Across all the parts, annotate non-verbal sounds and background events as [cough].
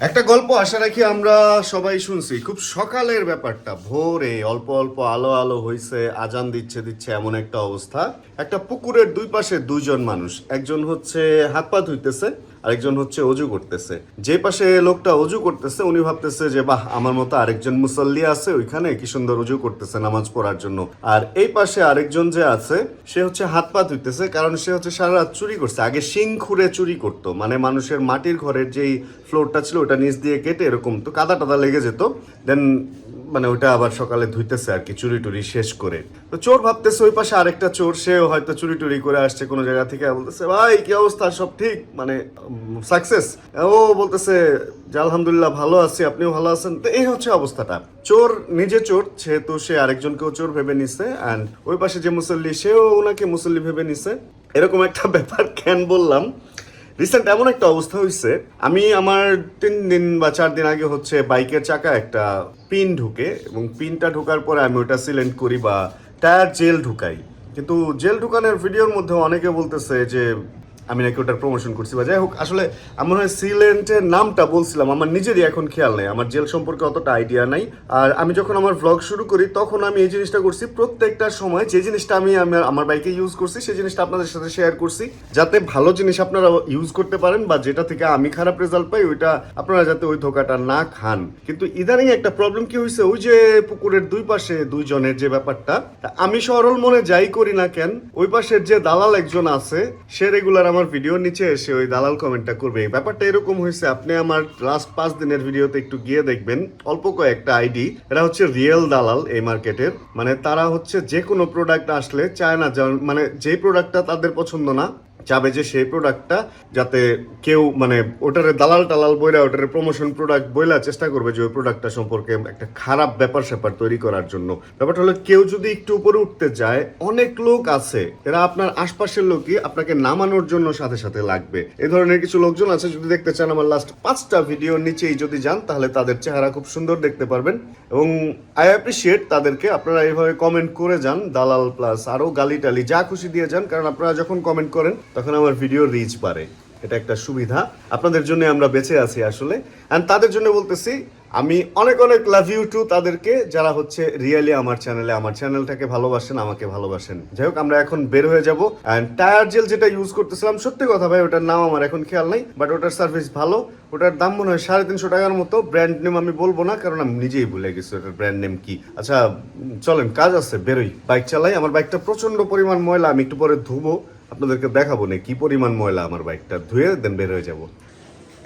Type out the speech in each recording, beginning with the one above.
একটা গল্প আশা রাখি আমরা সবাই শুনছি। খুব সকালের ব্যাপারটা। ভোরে অল্প অল্প আলো আলো হইছে, আজান দিচ্ছে দিচ্ছে এমন একটা অবস্থা। একটা পুকুরের দুই পাশে দুইজন মানুষ। একজন হচ্ছে হাত পা ধুইতেছে আরেকজন হচ্ছে অজু করতেছে। যে পাশে লোকটা অজু করতেছে, উনি ভাবতেছে যে, বাহ, আমার মতো আরেকজন মুসল্লি আছে ওইখানে, কি সুন্দর অজু করতেছে নামাজ পড়ার জন্য। আর এই পাশে আরেকজন যে আছে, সে হচ্ছে হাত পা ধুইতেছে, কারণ সে হচ্ছে সারা রাত চুরি করছে। আগে শিং খুঁড়ে চুরি করতো মানে মানুষের মাটির ঘরের যেই ফ্লোরটা ছিল, ওটা নিচ দিয়ে কেটে এরকম তো কাদা টাদা লেগে যেত। দেন মানে ওটা আবার সকালে ধুইতেছে আর কি, চুরি টুরি শেষ করে। তো চোর ভাবতেছে ওই পাশে আরেকটা চোর, সেও হয়তো চুরি টুরি করে আসছে কোনো জায়গা থেকে। বলতেছে, ভাই, কি অবস্থা? সব ঠিক? মানে সাকসেস? ও বলতেছে আলহামদুলিল্লাহ ভালো আছি, আপনিও ভালো আছেন? তো এই হচ্ছে অবস্থাটা। চোর নিজে চোর সেহেতু সে আরেকজনকেও চোর ভেবে নিছে অ্যান্ড ওই পাশে যে মুসল্লি, সেও ওনাকে মুসল্লি ভেবে নিছে। এরকম একটা ব্যাপার, কেন বললাম? রিসেন্ট এমন একটা অবস্থা হয়েছে আমি আমার তিন দিন বা চার দিন আগে হচ্ছে বাইকের চাকা একটা পিন ঢুকে এবং পিনটা ঢোকার পরে আমি ওটা সিলেন্ট করি বা টায়ার জেল ঢুকাই। কিন্তু জেল ঢুকানোর ভিডিওর মধ্যে অনেকে বলতেছে যে আমি নাকি ওটার প্রমোশন করছি বা যাই হোক, আসলে আমার হয় সিলেন্টের নামটা বলছিলাম, আমার নিজেরই এখন খেয়াল নেই, আমার জেল সম্পর্কে অতটা আইডিয়া নাই। আর আমি যখন আমার ভ্লগ শুরু করি, তখন আমি এই জিনিসটা করছি প্রত্যেকটা সময়, যে জিনিসটা আমি আমার বাইকে ইউজ করছি, সেই জিনিসটা আপনাদের সাথে শেয়ার করছি, যাতে ভালো জিনিস আপনারা ইউজ করতে পারেন বা যেটা থেকে আমি খারাপ রেজাল্ট পাই, ওইটা আপনারা যাতে ওই ধোকাটা না খান। কিন্তু ইদানিং একটা প্রবলেম কি হয়েছে ওই যে পুকুরের দুই পাশে দুইজনের যে ব্যাপারটা আমি সরল মনে যাই করি না কেন, ওই পাশের যে দালাল একজন আছে, সে রেগুলার আমার ভিডিওর নিচে এসে ওই দালাল কমেন্টটা করবে। ব্যাপারটা এরকম হয়েছে, আপনি আমার লাস্ট পাঁচ দিনের ভিডিওতে একটু গিয়ে দেখবেন, অল্প কয়েকটা আইডি এরা হচ্ছে রিয়েল দালাল এই মার্কেটের মানে তারা হচ্ছে যে কোনো প্রোডাক্ট আসলে চায় না মানে যে প্রোডাক্টটা তাদের পছন্দ না চাবে যে সেই প্রোডাক্টটা যাতে কেউ মানে ওটারে দালাল টালাল বইলা, ওটারে প্রমোশন প্রোডাক্ট বইলা চেষ্টা করবে যে ওই প্রোডাক্টটা সম্পর্কে একটা খারাপ ব্যাপার স্যাপার তৈরি করার জন্য। ব্যাপারটা হলো কেউ যদি একটু উপরে উঠতে যায়, অনেক লোক আছে, এরা আপনার আশপাশের লোকই আপনাকে নামানোর জন্য সাথে সাথে লাগবে। এ ধরনের কিছু লোকজন আছে, যদি দেখতে চান আমার লাস্ট পাঁচটা ভিডিওর নিচেই যদি যান, তাহলে তাদের চেহারা খুব সুন্দর দেখতে পারবেন এবং আই অ্যাপ্রিসিয়েট তাদেরকে। আপনারা এইভাবে কমেন্ট করে যান, দালাল প্লাস আরও গালি টালি যা খুশি দিয়ে যান, কারণ আপনারা যখন কমেন্ট করেন তখন আমার ভিডিও রিচ বাড়ে। এটা একটা সুবিধা। আপনাদের জন্য আমরা বেঁচে আছি আসলে। অ্যান্ড তাদের জন্য বলতেছি, আমি অনেক অনেক লাভ ইউ টু তাদেরকে, যারা হচ্ছে রিয়েলি আমার চ্যানেলে আমার চ্যানেলটাকে ভালোবাসেন, আমাকে ভালোবাসেন। যাই হোক, আমরা এখন বের হয়ে যাব। অ্যান্ড টায়ার জেল যেটা ইউজ করতেছিলাম, সত্যি কথা ভাই, ওটার নাম আমার এখন খেয়াল নাই বাট ওটার সার্ভিস ভালো। ওটার দাম মনে হয় সাড়ে তিনশো টাকার মতো। ব্র্যান্ড নেম আমি বলব না, কারণ আমি নিজেই ভুলে গেছি ওটার ব্র্যান্ড নেম কি। আচ্ছা চলেন, কাজ আছে, বেরোই। বাইক চালাই। আমার বাইকটা প্রচণ্ড পরিমাণ ময়লা, আমি একটু পরে ধুবো। আপনাদেরকে দেখাবো না কি পরিমাণ ময়লা আমার বাইকটা ধুয়ে দেন বের হয়ে যাব।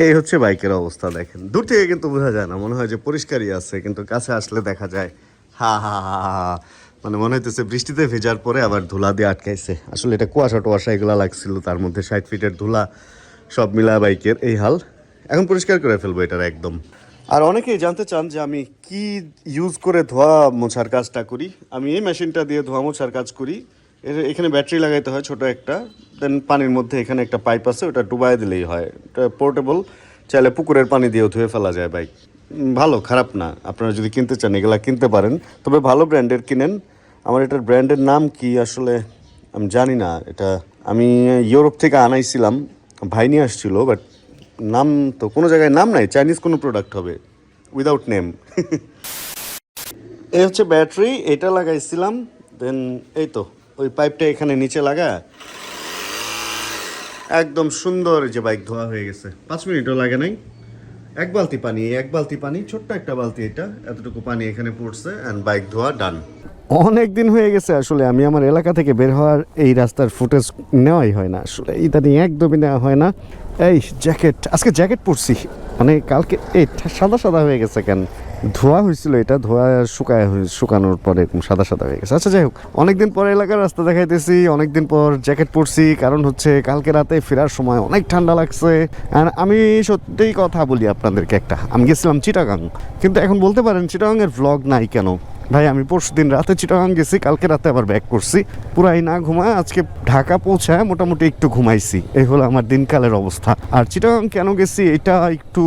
এই হচ্ছে বাইকের অবস্থা দেখেন। দূর থেকে কিন্তু বোঝা যায় না, মনে হয় যে পরিষ্কারই আছে, কিন্তু কাছে আসলে দেখা যায়, হা হা হা হা। মানে মনে হইতেছে বৃষ্টিতে ভেজার পরে আবার ধুলা দিয়ে আটকাইছে। আসলে এটা কুয়াশা টুয়াশা এগুলা লাগছিল, তার মধ্যে ষাট ফিটের ধুলা সব মিলা বাইকের এই হাল। এখন পরিষ্কার করে ফেলব এটার একদম। আর অনেকেই জানতে চান যে আমি কি ইউজ করে ধোয়া মোছার কাজটা করি? আমি এই মেশিনটা দিয়ে ধোয়া মোছার কাজ করি। এখানে ব্যাটারি লাগাইতে হয় ছোট একটা দেন পানির মধ্যে এখানে একটা পাইপ আছে, ওটা ডুবাই দিলেই হয়। পোর্টেবল চাইলে পুকুরের পানি দিয়েও ধুয়ে ফেলা যায় বাইক ভালো, খারাপ না। আপনারা যদি কিনতে চান, এগুলা কিনতে পারেন। তবে ভালো ব্র্যান্ডের কিনেন। আমার এটার ব্র্যান্ডের নাম কি আসলে আমি জানি না। এটা আমি ইউরোপ থেকে আনাইছিলাম ভাই নিয়ে আসছিল বাট নাম তো কোনো জায়গায় নাম নাই, চাইনিজ কোনো প্রোডাক্ট হবে উইদাউট নেম [laughs] এই হচ্ছে ব্যাটারি, এটা লাগাইছিলাম দেন এই তো। ওই পাইপটা এখানে নিচে লাগা। একদম সুন্দর যে বাইক ধোয়া হয়ে গেছে। পাঁচ মিনিটও লাগে নাই। এক বালতি পানি, এক বালতি পানি, ছোট্ট একটা বালতি এটা। এতটুকু পানি এখানে পড়ছে অ্যান্ড বাইক ধোয়া ডান অনেক দিন হয়ে গেছে আসলে। আমি আমার এলাকা থেকে বের হওয়ার এই রাস্তার ফুটেজ নেওয়াই হয় না আসলে। ইদানিং একদমই নেওয়া হয় না। এই জ্যাকেট, আজকে জ্যাকেট পরছি। মানে কালকে এই সাদা সাদা হয়ে গেছে কেন? ধোয়া হয়েছিল, এটা ধোয়া শুকায় শুকানোর পরে সাদা সাদা হয়ে গেছে। আচ্ছা যাই হোক, অনেকদিন পর এলাকার রাস্তা দেখাইতেছি, অনেকদিন পর জ্যাকেট পরছি, কারণ হচ্ছে কালকে রাতে ফেরার সময় অনেক ঠান্ডা লাগছে। আর আমি সত্যিই কথা বলি আপনাদেরকে একটা, আমি গেছিলাম চিটাগাং, কিন্তু এখন বলতে পারেন চিটাগাংয়ের ভ্লগ নাই কেন? ভাই, আমি পরশু দিন রাতে চিটাগাং গেছি, কালকে রাতে আবার ব্যাক করছি। পুরাই না ঘুমায়, আজকে ঢাকা পৌঁছায় মোটামুটি একটু ঘুমাইছি। এই হলো আমার দিনকালের অবস্থা। আর চিটাগাং কেন গেছি, এটা একটু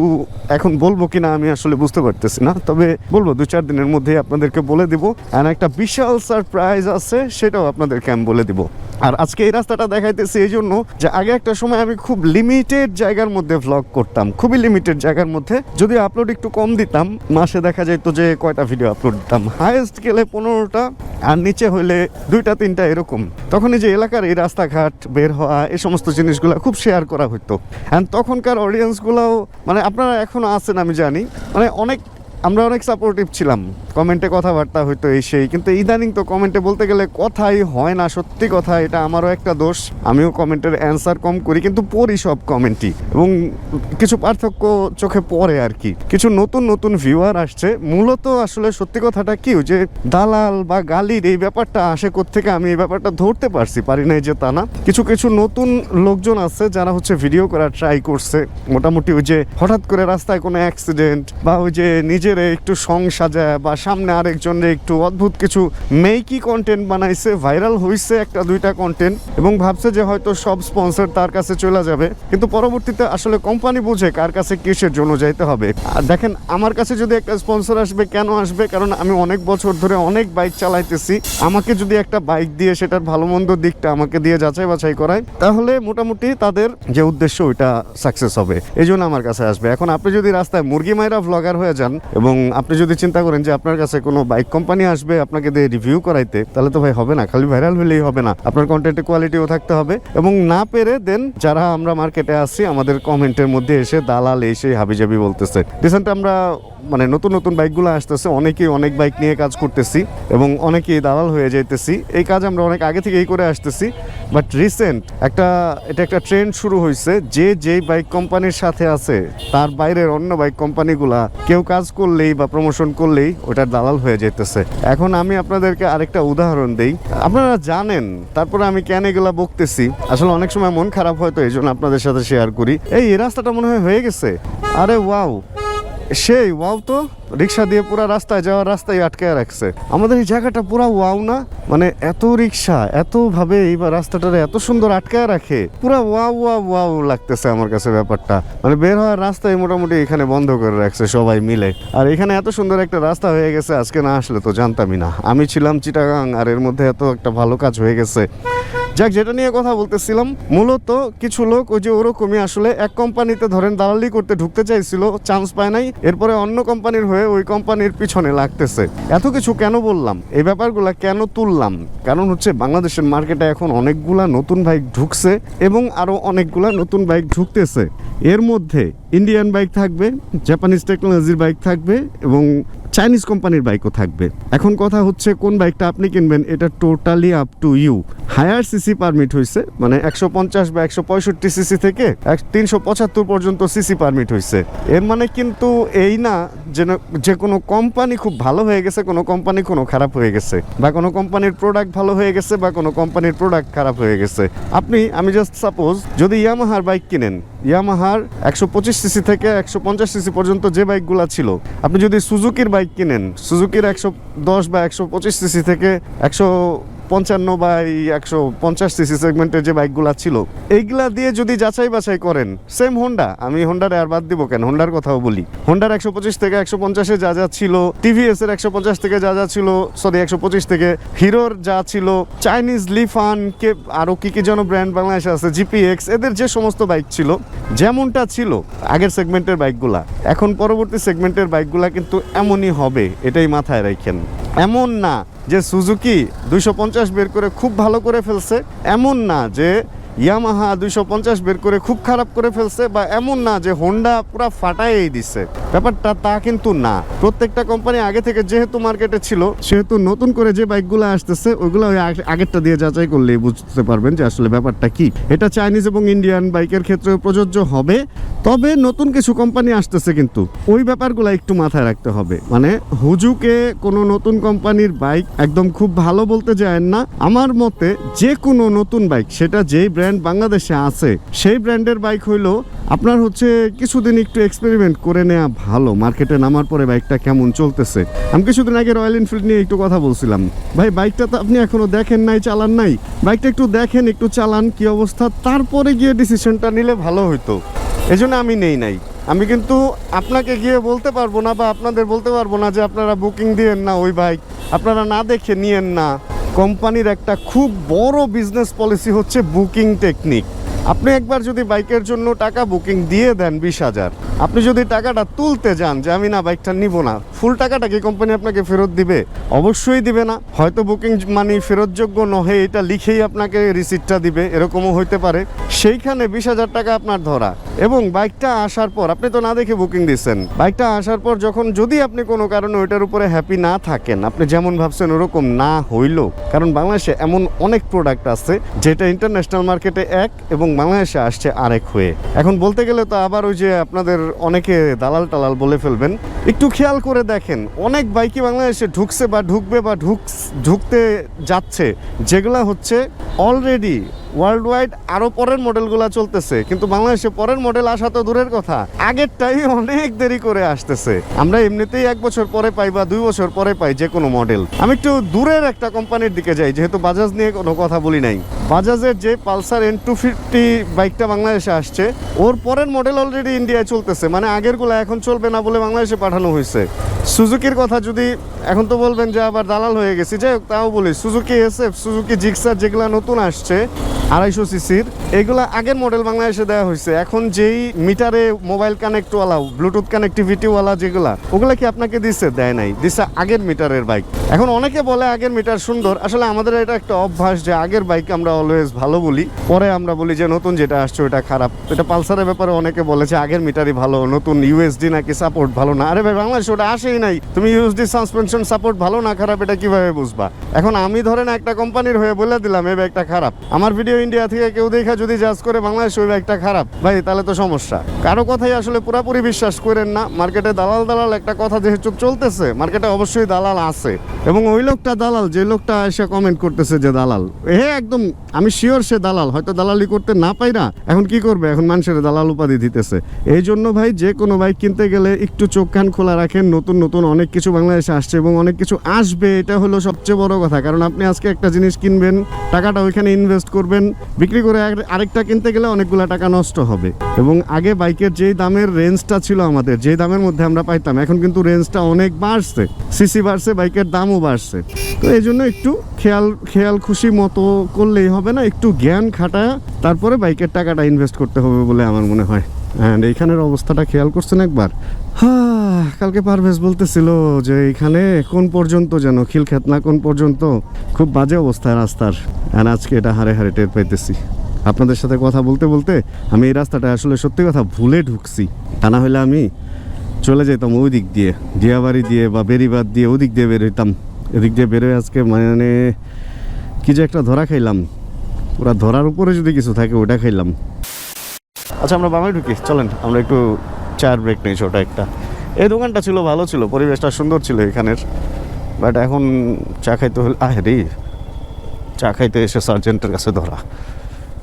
এখন বলব কিনা আমি আসলে বুঝতে পারতেছি না। তবে বলব, দু চার দিনের মধ্যে আপনাদেরকে বলে দিব। আর একটা বিশাল সারপ্রাইজ আছে, সেটাও আপনাদেরকে আমি বলে দিব। আর আজকে এই রাস্তাটা দেখাইতেছি এই জন্য যে আগে একটা সময় আমি খুব লিমিটেড জায়গার মধ্যে ভ্লগ করতাম। খুবই লিমিটেড জায়গার মধ্যে। যদি আপলোড একটু কম দিতাম, মাসে দেখা যেত যে কয়টা ভিডিও আপলোড দিতাম। হাইয়েস্ট গেলে পনেরোটা আর নিচে হইলে দুইটা, তিনটা এরকম। তখন এই যে এলাকার এই রাস্তাঘাট বের হওয়া, এই সমস্ত জিনিসগুলো খুব শেয়ার করা হতো অ্যান্ড তখনকার অডিয়েন্সগুলোও মানে আপনারা এখনও আছেন আমি জানি মানে অনেক আমরা অনেক সাপোর্টিভ ছিলাম। কমেন্টে কথাবার্তা হইতো এই সেই কিন্তু ইদানিং তো কমেন্টে বলতে গেলে কথাই হয় না, সত্যি কথা, এটা আমারও একটা দোষ। আমিও কমেন্টের অ্যান্সার কম করি, কিন্তু পড়ি সব কমেন্টই। এবং কিছু পার্থক্য চোখে পড়ে আর কি। কিছু নতুন নতুন ভিউয়ার আসছে। মূলত আসলে সত্যি কথাটা কি যে দালাল বা গালির এই ব্যাপারটা আসে থেকে আমি এই ব্যাপারটা ধরতে পারছি, পারি নাই যে তা না। কিছু কিছু নতুন লোকজন আছে যারা হচ্ছে ভিডিও করার ট্রাই করছে। মোটামুটি ওই যে হঠাৎ করে রাস্তায় কোনো অ্যাক্সিডেন্ট বা ওই যে নিজের একটু সং সাজায় বা সামনে আরেকজনের একটু অদ্ভুত কিছু মেইকি কন্টেন্ট বানাইছে ভাইরাল হইছে একটা দুইটা কন্টেন্ট এবং ভাবছে যে হয়তো সব স্পন্সর তার কাছে চলে যাবে। কিন্তু পরবর্তীতে আসলে কোম্পানি বুঝে কার কাছে কিসের জন্য যাইতে হবে। আর দেখেন, আমার কাছে যদি একটা স্পন্সর আসবে, কেন আসবে? কারণ আমি অনেক বছর ধরে অনেক বাইক চালাইতেছি। আমাকে যদি একটা বাইক দিয়ে সেটার ভালো মন্দ দিকটা আমাকে দিয়ে যাচাই বাছাই করায়, তাহলে মোটামুটি তাদের যে উদ্দেশ্য, ওইটা সাকসেস হবে। এই জন্য আমার কাছে আসবে। এখন আপনি যদি রাস্তায় মুরগি মাইরা ভ্লগার হয়ে যান এবং আপনি যদি চিন্তা করেন যে আপনার কাছে কোনো বাইক কোম্পানি আসবে আপনাকে দিয়ে রিভিউ করাইতে, তাহলে তো ভাই হবে না, খালি ভাইরাল হলেই হবে না। আপনার কন্টেন্টের কোয়ালিটিও থাকতে হবে এবং না পেরে দেন যারা আমরা মার্কেটে আসছি আমাদের কমেন্টের মধ্যে এসে দালাল এসে হাবিজাবি বলতেছে। রিসেন্ট আমরা মানে নতুন নতুন বাইকগুলো আসতেছে, অনেকেই অনেক বাইক নিয়ে কাজ করতেছি এবং অনেকেই দালাল হয়ে যাইতেছি। এই কাজ আমরা অনেক আগে থেকেই করে আসতেছি বাট রিসেন্ট একটা, এটা একটা ট্রেন্ড শুরু হয়েছে যে যেই বাইক কোম্পানির সাথে আছে, তার বাইরের অন্য বাইক কোম্পানিগুলা কেউ কাজ করলেই বা প্রমোশন করলেই ওটা দালাল হয়ে যেতেছে এখন আমি আপনাদেরকে আরেকটা উদাহরণ দেই। আপনারা জানেন, তারপরে আমি কেন এগুলা বকতেছি? আসলে অনেক সময় মন খারাপ হয়তো এই জন্য আপনাদের সাথে শেয়ার করি। এই রাস্তাটা মনে হয় হয়ে গেছে। আরে ওয়াও সেই ওয়াও তো, রিক্সা দিয়ে পুরো রাস্তায় যাওয়ার রাস্তায় আটকায় রাখছে। আমাদের এই জায়গাটা পুরো ওয়াও না? মানে এত রিক্সা এত ভাবে এইবার রাস্তাটারে এত সুন্দর আটকায় রাখে। পুরো ওয়াও ওয়াও ওয়াও লাগতেছে আমার কাছে ব্যাপারটা। মানে বের হওয়ার রাস্তায় মোটামুটি এখানে বন্ধ করে রাখছে সবাই মিলে। আর এখানে এত সুন্দর একটা রাস্তা হয়ে গেছে, আজকে না আসলে তো জানতামই না। আমি ছিলাম চিটাগাং, আর এর মধ্যে এত একটা ভালো কাজ হয়ে গেছে। যাক, যেটা নিয়ে কথা বলতেছিলাম, মূলত কিছু লোক ওই যে ওরকমই আসলে এক কোম্পানিতে ধরেন দালালি করতে ঢুকতে চাইছিল চান্স পায় নাই, এরপরে অন্য কোম্পানির হয়ে ওই কোম্পানির পিছনে লাগতেছে। এত কিছু কেন বললাম? এই ব্যাপারগুলো কেন তুললাম? কারণ হচ্ছে বাংলাদেশের মার্কেটে এখন অনেকগুলা নতুন বাইক ঢুকছে এবং আরও অনেকগুলা নতুন বাইক ঢুকতেছে। এর মধ্যে ইন্ডিয়ান বাইক থাকবে জাপানিজ টেকনোলজির বাইক থাকবে এবং চাইনিজ কোম্পানির বাইকও থাকবে। এখন কথা হচ্ছে, কোন বাইকটা আপনি কিনবেন, এটা totally up to you higher CC permit হয়েছে মানে একশো পঞ্চাশ বা একশো পঁয়ষট্টি সিসি থেকে তিনশো পঁচাত্তর পর্যন্ত সিসি পারমিট হয়েছে এর মানে কিন্তু এই না যে না- যে কোনো কোম্পানি খুব ভালো হয়ে গেছে, কোনো কোম্পানি কোনো খারাপ হয়ে গেছে, বা কোনো কোম্পানির প্রোডাক্ট ভালো হয়ে গেছে, বা কোনো কোম্পানির প্রোডাক্ট খারাপ হয়ে গেছে। আপনি, আমি জাস্ট সাপোজ যদি ইয়ামাহার বাইক কিনেন ইয়ামাহার একশো পঁচিশ সিসি থেকে একশো পঞ্চাশ সিসি পর্যন্ত যে বাইকগুলো ছিল, আপনি যদি সুজুকির বাইক কিনেন, সুজুকির একশো দশ বা একশো পঁচিশ সিসি থেকে একশো পঞ্চান্ন বা এই একশো পঞ্চাশ সিসি সেগমেন্টের যে বাইকগুলো ছিল, এইগুলা দিয়ে যদি যাচাই বাছাই করেন সেম হোন্ডা আমি হোন্ডার আর বাদ দিব কেন? হোন্ডার কথাও বলি। হোন্ডার একশো পঁচিশ থেকে একশো পঞ্চাশে যা যা ছিল টিভিএস এর একশো পঞ্চাশ থেকে যা যা ছিল সরি একশো পঁচিশ থেকে হিরোর যা ছিল চাইনিজ লিফান কে আরও কি কি যেন ব্র্যান্ড বাংলাদেশে আছে জিপিএক্স এদের যে সমস্ত বাইক ছিল, যেমনটা ছিল আগের সেগমেন্টের বাইকগুলা এখন পরবর্তী সেগমেন্টের বাইকগুলা কিন্তু এমনই হবে, এটাই মাথায় রাখেন। এমন না যে সুজুকি দুশো বের করে খুব ভালো করে ফেলছে এমন না যে ইয়ামাহা দুইশো পঞ্চাশ বের করে খুব খারাপ করে ফেলছে বা এমন না যে হোন্ডা পুরো ফাটাই দিছে। ব্যাপারটা তা কিন্তু না। প্রত্যেকটা কোম্পানি আগে থেকে যেহেতু মার্কেটে ছিল, সেহেতু নতুন করে যে বাইকগুলো আসতেছে ওইগুলো আগেরটা দিয়ে যাচাই করলেই বুঝতে পারবেন যে আসলে ব্যাপারটা কি। এটা চাইনিজ এবং ইন্ডিয়ান বাইকের ক্ষেত্রে প্রযোজ্য হবে, তবে নতুন কিছু কোম্পানি আসতেছে কিন্তু। ওই ব্যাপারগুলো একটু মাথায় রাখতে হবে। মানে হুজুকে কোনো নতুন কোম্পানির বাইক একদম খুব ভালো বলতে যায় না। আমার মতে যে কোনো নতুন বাইক সেটা যেই ব্র্যান্ড ব্র্যান্ড বাংলাদেশে আছে। সেই ব্র্যান্ডের বাইক হইল আপনার হচ্ছে কিছুদিন একটু এক্সপেরিমেন্ট করে নেওয়া ভালো। মার্কেটে নামার পরে বাইকটা কেমন চলতেছে। আমি কিছুদিন আগে রয়্যাল এনফিল্ড নিয়ে একটু কথা বলছিলাম। ভাই বাইকটা তো আপনি এখনও দেখেন নাই, চালান নাই। বাইকটা একটু দেখেন, একটু চালান, কি অবস্থা? তারপরে গিয়ে ডিসিশনটা নিলে ভালো হইতো। এই জন্য আমি নেই নাই। আমি কিন্তু আপনাকে গিয়ে বলতে পারব না বা আপনাদের বলতে পারব না যে আপনারা বুকিং দিয়েন না ওই বাইক আপনারা না দেখে নিয়েন না। কোম্পানির একটা খুব বড় বিজনেস পলিসি হচ্ছে বুকিং টেকনিক আপনি একবার যদি বাইকের জন্য টাকা বুকিং দিয়ে দেন বিশ হাজার, আপনি যদি টাকাটা তুলতে যান যে আমি না বাইকটা নিব না, ফুল টাকাটা কি কোম্পানি আপনাকে ফেরত দিবে? অবশ্যই দিবে না। হয়তো বুকিং মানি ফেরতযোগ্য নহে, এটা লিখেই আপনাকে রিসিপ্টটা দিবে, এরকমও হইতে পারে। সেইখানে বিশ হাজার টাকা আপনার ধরা। এবং বাইকটা আসার পর, আপনি তো না দেখে বুকিং দিচ্ছেন। বাইকটা আসার পর যখন যদি আপনি কোনো কারণে ওইটার উপরে হ্যাপি না থাকেন, আপনি যেমন ভাবছেন ওরকম না হইল। কারণ বাংলাদেশে এমন অনেক প্রোডাক্ট আছে, যেটা ইন্টারন্যাশনাল মার্কেটে এক এবং বাংলাদেশে আসছে আরেক হয়ে। এখন বলতে গেলে তো আবার ওই যে আপনাদের অনেকে দালাল টালাল বলে ফেলবেন। একটু খেয়াল করে দেখেন, অনেক বাইকই বাংলাদেশে ঢুকছে বা ঢুকবে বা ঢুক ঢুকতে যাচ্ছে, যেগুলা হচ্ছে অলরেডি ওয়ার্ল্ড ওয়াইড আরও পরের মডেলগুলো চলতেছে, কিন্তু বাংলাদেশে পরের মডেল আসা তো দূরের কথা। আগেরটাই অনেক দেরি করে আসতেছে। আমরা এমনিতেই এক বছর পরে পাই বা দুই বছর পরে পাই যে কোনো মডেল আমি একটু দূরের একটা কোম্পানির দিকে যাই, যেহেতু বাজাজ নিয়ে কোনো কথা বলি নাই। বাজাজের যে পালসার এন টু ফিফটি বাইকটা বাংলাদেশে আসছে, ওর পরের মডেল অলরেডি ইন্ডিয়ায় চলতেছে। মানে আগেরগুলো এখন চলবে না বলে বাংলাদেশে পাঠানো হয়েছে। সুজুকির কথা যদি এখন তো বলবেন যে আবার দালাল হয়ে গেছি, যাই হোক, তাও বলি, সুজুকি এসএফ, সুজুকি জিক্সার যেগুলো নতুন আসছে, আড়াইশো সিসির, এগুলা আগের মডেল বাংলাদেশে দেওয়া হয়েছে। এখন যেই মিটারে মোবাইল কানেক্টওয়ালা ব্লুটুথ কানেক্টিভিটিওয়ালা যেগুলা, ওগুলো কি আপনাকে দিচ্ছে দেয় নাই দিচ্ছে আগের মিটারের বাইক এখন অনেকে বলে আগের মিটার সুন্দর, আসলে আমাদের এটা একটা অভ্যাস যে আগের বাইক আমরা অলওয়েজ ভালো বলি, পরে আমরা বলি যে নতুন যেটা আসছে ওটা খারাপ। এটা পালসারের ব্যাপারে অনেকে বলেছে আগের মিটারই ভালো, নতুন ইউএসডি নাকি সাপোর্ট ভালো না। আরে ভাই, বাংলাদেশ ওটা আসেই নাই। তুমি ইউএসডি সাসপেনশন সাপোর্ট ভালো না খারাপ, এটা কীভাবে বুঝবা? এখন আমি ধরেন একটা কোম্পানির হয়ে বলে দিলাম, এই ব্যাগটা খারাপ। আমার ভিডিও ইন্ডিয়া থেকে কেউ দেখা যদি জাজ করে বাংলাদেশ ওই ব্যাগটা খারাপ, ভাই তাহলে তো সমস্যা। কারও কথাই আসলে পুরাপুরি বিশ্বাস করেন না। মার্কেটে দালাল দালাল একটা কথা যেহেতু চলতেছে, মার্কেটে অবশ্যই দালাল আছে। এবং ওই লোকটা দালাল, যে লোকটা এসে কমেন্ট করতেছে যে দালাল। হে একদম, আমি শিওর সে দালাল, হয়তো দালালি করতে না পাই না এখন কি করবে? এখন মানুষের দালাল উপাধি দিতেছে। এই জন্য ভাই, যে কোনো বাইক কিনতে গেলে একটু চোখ কান খোলা রাখেন, নতুন নতুন অনেক কিছু বাংলাদেশে আসছে এবং অনেক কিছু আসবে, এটা হলো সবচেয়ে বড় কথা। কারণ আপনি আজকে একটা জিনিস কিনবেন, টাকাটা ওইখানে ইনভেস্ট করবেন, বিক্রি করে আর- আরেকটা কিনতে গেলে অনেকগুলো টাকা নষ্ট হবে। এবং আগে বাইকের যেই দামের রেঞ্জটা ছিল আমাদের, যেই দামের মধ্যে আমরা পাইতাম, এখন কিন্তু রেঞ্জটা অনেক বাড়ছে। সিসি বাড়ছে, বাইকের দামও বাড়ছে। তো এই জন্য একটু খেয়াল খেয়াল খুশি মতো করলেই হবে না, একটু জ্ঞান খাটায় তারপরে বাইকের টাকাটা ইনভেস্ট করতে হবে বলে আমার মনে হয়। অ্যান্ড এইখানের অবস্থাটা খেয়াল করছেন একবার? হ্যাঁ কালকে পারভেজ বলতেছিল যে এখানে কোন পর্যন্ত যেন খিলখ্যাত না কোন পর্যন্ত? খুব বাজে অবস্থা রাস্তার। আর আজকে এটা হারে হারে টের পাইতেছি। আপনাদের সাথে কথা বলতে বলতে আমি এই রাস্তাটা আসলে সত্যি কথা ভুলে ঢুকছি। তা না হলে আমি চলে যেতাম ওই দিক দিয়ে। ডিয়াবাড়ি দিয়ে বা বেরিবাদ দিয়ে ওদিক দিয়ে বেরোইতাম। এদিক দিয়ে বেরোয় আজকে মানে কি যে একটা ধরা খাইলাম। পুরা ধরার উপরে যদি কিছু থাকে ওটা খাইলাম। আচ্ছা আমরা বাংলায় ঢুকি, চলেন, আমরা একটু চার ব্রেক নিই, ছোটো একটা। এই দোকানটা ছিল, ভালো ছিল, পরিবেশটা সুন্দর ছিল এখানের। বাট এখন চা খাইতে হলে, আহ রে, চা খাইতে এসে সার্জেন্টের কাছে ধরা।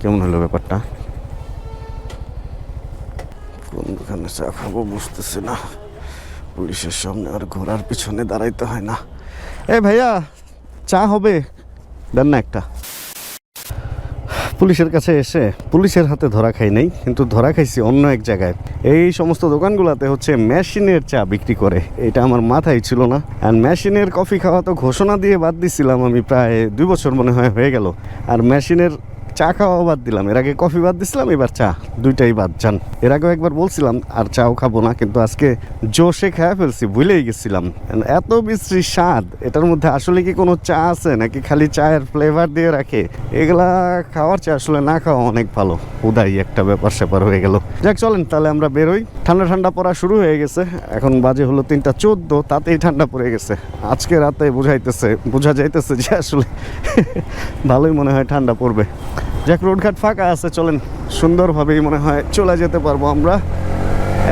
কেমন হলো ব্যাপারটা? কোন দোকানে চা খাব বুঝতেছি না। পুলিশের সামনে আর ঘোড়ার পিছনে দাঁড়াইতে হয় না। এ ভাইয়া, চা হবে। দেন না একটা। পুলিশের কাছে এসে পুলিশের হাতে ধরা খাই নাই, কিন্তু ধরা খাইছি অন্য এক জায়গায়। এই সমস্ত দোকানগুলোতে হচ্ছে মেশিনের চা বিক্রি করে। এটা আমার মাথায় ছিল না। আর মেশিনের কফি খাওয়া তো ঘোষণা দিয়ে বাদ দিছিলাম আমি প্রায় দুই বছর মনে হয় হয়ে গেল। আর মেশিনের চা খাওয়াও বাদ দিলাম। এর আগে কফি বাদ দিছিলাম, এবার চা। দুইটাই বাদ, যান। এর আগেও একবার বলছিলাম, আর চাও খাব না, কিন্তু আজকে জোশে খেয়ে ফেলছি, ভুলেই গেছিলাম। এত বিশ্রী স্বাদ, এটার মধ্যে আসলে কি কোনো চা আছে, নাকি খালি চায়ের ফ্লেভার দিয়ে রাখে? এগুলা খাওয়ার চা আসলে না খাওয়া অনেক ভালো। উদাই একটা ব্যাপার স্যাপার হয়ে গেল। যাক, চলেন, তাহলে আমরা বেরোই। ঠান্ডা ঠান্ডা পড়া শুরু হয়ে গেছে। এখন বাজে হলো তিনটা চোদ্দ, তাতেই ঠান্ডা পড়ে গেছে। আজকে রাতে বুঝাইতেছে, বোঝা যাইতেছে যে আসলে [laughs] ভালোই মনে হয় ঠান্ডা পড়বে। যাক, রোডঘাট ফাঁকা আছে, চলেন। সুন্দরভাবেই মনে হয় চলে যেতে পারব আমরা।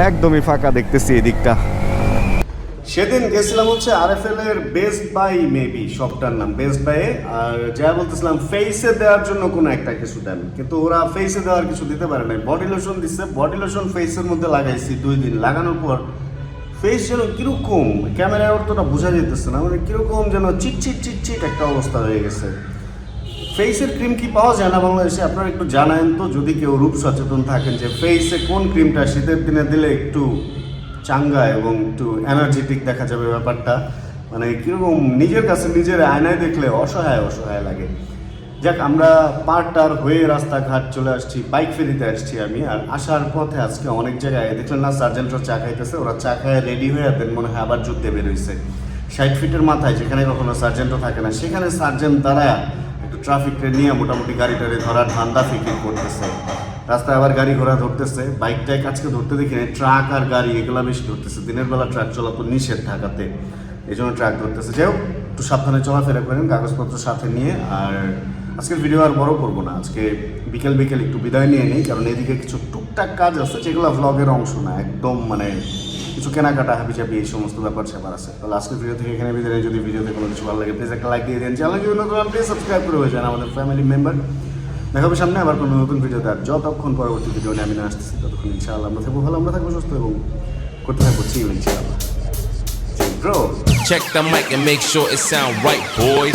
একদমই ফাঁকা দেখতেছি এই দিকটা সেদিন গেছিলাম হচ্ছে আরএফএল এর বেস্ট বাই মেবি শপটার নাম বেস্ট বাই আর যা বলতেছিলাম ফেসে দেওয়ার জন্য কোনো একটা কিছু দেন। কিন্তু ওরা ফেসে দেওয়ার কিছু দিতে পারে নাই। বডি লোশন দিচ্ছে বডি লোশন ফেসের মধ্যে লাগাইছি দুই দিন। লাগানোর পর ফেস যেন কীরকম ক্যামেরায় অতটা বোঝা যেতেছে না। মানে কীরকম যেন চিটচিট চিটচিট একটা অবস্থা হয়ে গেছে। ফেসের ক্রিম কি পাওয়া যায় না বাংলাদেশে? আপনারা একটু জানান তো, যদি কেউ রূপ সচেতন থাকেন যে ফেসে কোন ক্রিমটা শীতের দিনে দিলে একটু চাঙ্গা এবং একটু এনার্জেটিক দেখা যাবে ব্যাপারটা? মানে কীরকম নিজের কাছে নিজের আয়নায় দেখলে অসহায় অসহায় লাগে। যাক, আমরা পার্টার হয়ে রাস্তাঘাট চলে আসছি বাইক ফেরিতে আসছি আমি, আর আসার পথে আজকে অনেক জায়গায় দেখলেন না সার্জেন্টরা চা খাইতেছে, ওরা চা খায় রেডি হয়ে দেন মনে হয় আবার যুদ্ধে বেরোইছে ষাট ফিটের মাথায়, যেখানে কখনো সার্জেন্টও থাকে না, সেখানে সার্জেন্ট দ্বারা একটু ট্রাফিককে নিয়ে মোটামুটি গাড়ি টাড়ি ধরার ধান্দা ফিকির করতেছে। রাস্তায় আবার গাড়ি ঘোড়া ধরতেছে বাইক টাইক আজকে ধরতে দেখি ট্রাক আর গাড়ি এগুলা বেশি ধরতেছে। দিনের বেলা ট্রাক চলা তো নিষেধ ঢাকাতে এই জন্য ট্রাক ধরতেছে। যাই একটু সাবধানে চলাফেরা করেন, কাগজপত্র সাথে নিয়ে, আর আজকের ভিডিও আর বড় করব না। আজকে বিকেল বিকেল একটু বিদায় নিয়ে নিই, কারণ এদিকে কিছু টুকটাক কাজ আছে যেগুলো ভ্লগের অংশ না, একদম মানে কিছু কেনাকাটা হাবি চাবি এই সমস্ত ব্যাপার স্যাপার আছে। তাহলে আজকের ভিডিও থেকে এখানে বিদায় যদি ভিডিওতে কোনো কিছু ভালো লাগে প্লিজ একটা লাইক দিয়ে দেন। চ্যানেল যদি নতুন প্লিজ সাবস্ক্রাইব করে হয়ে যান আমাদের ফ্যামিলি মেম্বার দেখাবো সামনে আবার কোনো নতুন ভিডিওতে আর যতক্ষণ পরবর্তী ভিডিও নিয়ে আমি না আসতেছি ততক্ষণ ইনশাআল্লাহ আমরা থাকব ভালো আমরা থাকব সুস্থ এবং করতে থাকব চিল ইনশাআল্লাহ। Check the mic and make sure it sound right, boys.